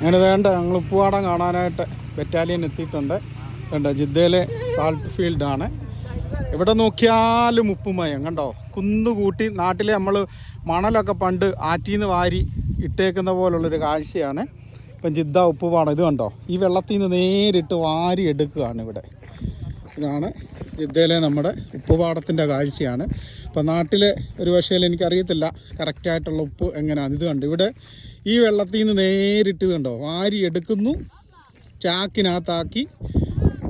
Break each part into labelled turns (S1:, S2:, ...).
S1: അങ്ങനെ വേണ്ട ഞങ്ങൾ ഉപ്പുവാടം കാണാനായിട്ട് ബറ്റാലിയൻ എത്തിയിട്ടുണ്ട്. വേണ്ട ജിദ്ദയിലെ സാൾട്ട് ഫീൽഡാണ് ഇവിടെ നോക്കിയാലും ഉപ്പുമയം കണ്ടോ? കുന്നുകൂട്ടി നാട്ടിലെ നമ്മൾ മണലൊക്കെ പണ്ട് ആറ്റിന്ന് വാരി ഇട്ടേക്കുന്ന പോലുള്ളൊരു കാഴ്ചയാണ്. ഇപ്പം ജിദ്ദ ഉപ്പുപാടം ഇത് കണ്ടോ? ഈ വെള്ളത്തിൽ നിന്ന് നേരിട്ട് വാരി എടുക്കുകയാണ് ഇവിടെ. ഇതാണ് ജിദ്ദയിലെ നമ്മുടെ ഉപ്പുപാടത്തിന്റെ കാഴ്ചയാണ്. ഇപ്പം നാട്ടിലെ ഒരു പക്ഷേ എനിക്കറിയത്തില്ല കറക്റ്റായിട്ടുള്ള ഉപ്പ് എങ്ങനെയാണ്. ഇത് കണ്ടു ഇവിടെ ഈ വെള്ളത്തിൽ നിന്ന് നേരിട്ട് കണ്ടോ? വാരി എടുക്കുന്നു ചാക്കിനകത്താക്കി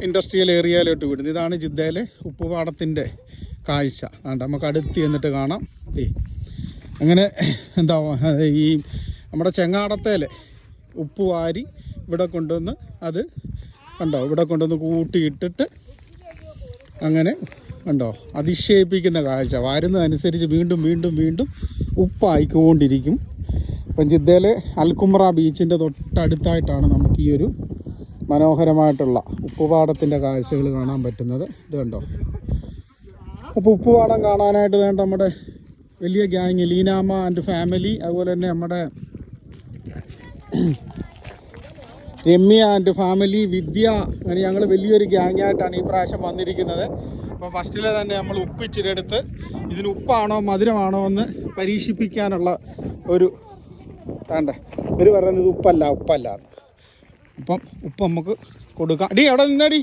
S1: ഇൻഡസ്ട്രിയൽ ഏരിയയിലോട്ട് വിടുന്നു. ഇതാണ് ജിദ്ദയിലെ ഉപ്പുപാടത്തിന്റെ കാഴ്ച. അതുകൊണ്ട് നമുക്ക് അടുത്ത് ചെന്നിട്ട് കാണാം. ഏ അങ്ങനെ എന്താ ഈ നമ്മുടെ ചെങ്ങാടത്തേലെ ഉപ്പ് വാരി ഇവിടെ കൊണ്ടുവന്ന് അത് കണ്ടോ? ഇവിടെ കൊണ്ടുവന്ന് കൂട്ടിയിട്ടിട്ട് അങ്ങനെ കണ്ടോ? അതിശയിപ്പിക്കുന്ന കാഴ്ച. വരുന്നതനുസരിച്ച് വീണ്ടും വീണ്ടും വീണ്ടും ഉപ്പായിക്കൊണ്ടിരിക്കും. അപ്പം ജിദ്ദയിലെ അൽക്കുമ്ര ബീച്ചിന്റെ തൊട്ടടുത്തായിട്ടാണ് നമുക്ക് ഈ ഒരു മനോഹരമായിട്ടുള്ള ഉപ്പുപാടത്തിന്റെ കാഴ്ചകൾ കാണാൻ പറ്റുന്നത്. ഇത് കണ്ടോ? അപ്പോൾ ഉപ്പുപാടം കാണാനായിട്ട് വേണ്ട നമ്മുടെ വലിയ ഗ്യാങ് ലീനാമ്മ ആൻഡ് ഫാമിലി അതുപോലെ തന്നെ നമ്മുടെ രമ്യ ആൻഡ് ഫാമിലി വിദ്യ അങ്ങനെ ഞങ്ങൾ വലിയൊരു ഗ്യാങ്ങായിട്ടാണ് ഈ പ്രാവശ്യം വന്നിരിക്കുന്നത്. അപ്പോൾ ഫസ്റ്റിലെ തന്നെ നമ്മൾ ഉപ്പ് ഇച്ചിരി എടുത്ത് ഇതിന് ഉപ്പാണോ മധുരമാണോ എന്ന് പരീക്ഷിപ്പിക്കാനുള്ള ഒരു വേണ്ടേ? ഇവർ പറയുന്നത് ഉപ്പല്ല ഉപ്പല്ല. അപ്പം ഉപ്പ് നമുക്ക് കൊടുക്കാം. ഡി അവിടെ നിന്നടി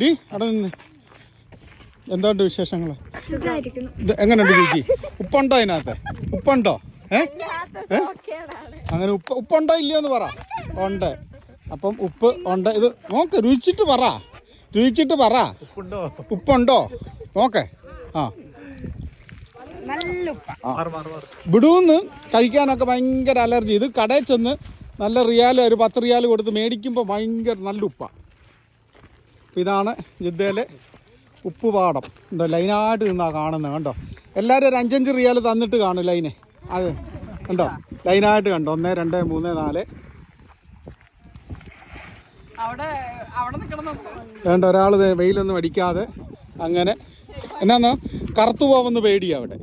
S1: ഡി. അവിടെ നിന്ന്. എന്തുണ്ട് വിശേഷങ്ങൾ ഇത് എങ്ങനെയുണ്ട് ചേച്ചി? ഉപ്പുണ്ടോ അതിനകത്ത്? ഉപ്പുണ്ടോ? ഏ? ഏ? അങ്ങനെ ഉപ്പ് ഉപ്പുണ്ടോ ഇല്ലയോ എന്ന് പറ. ഉണ്ട്. അപ്പം ഉപ്പ് ഉണ്ട്. ഇത് നോക്ക് രുചിച്ചിട്ട് പറ. രുചിച്ചിട്ട് പറ.
S2: ഉപ്പുണ്ടോ?
S1: ഉപ്പുണ്ടോ? നോക്കേ. ആ.
S3: ഉപ്പ.
S1: വിടൂന്ന് കഴിക്കാനൊക്കെ ഭയങ്കര അലർജി. ഇത് കടയിൽ ചെന്ന് നല്ല റിയാൽ ഒരു പത്ത് റിയാൽ കൊടുത്ത് മേടിക്കുമ്പോൾ ഭയങ്കര നല്ല ഉപ്പാണ് ഇതാണ് ജിദ്ദയിലെ ഉപ്പ് പാടം എന്താ ലൈനായിട്ട് നിന്നാ കാണുന്നത് കണ്ടോ? എല്ലാവരും ഒരു അഞ്ചഞ്ച് റിയാൽ തന്നിട്ട് കാണും ലൈന്. അത് കണ്ടോ? ലൈനായിട്ട് കണ്ടോ? ഒന്ന് രണ്ട് മൂന്ന് നാല്. വേണ്ട ഒരാൾ വെയിലൊന്നും അടിക്കാതെ അങ്ങനെ. എന്നാന്നോ? കറുത്തു പോവുന്ന പേടിയാ അവിടെ.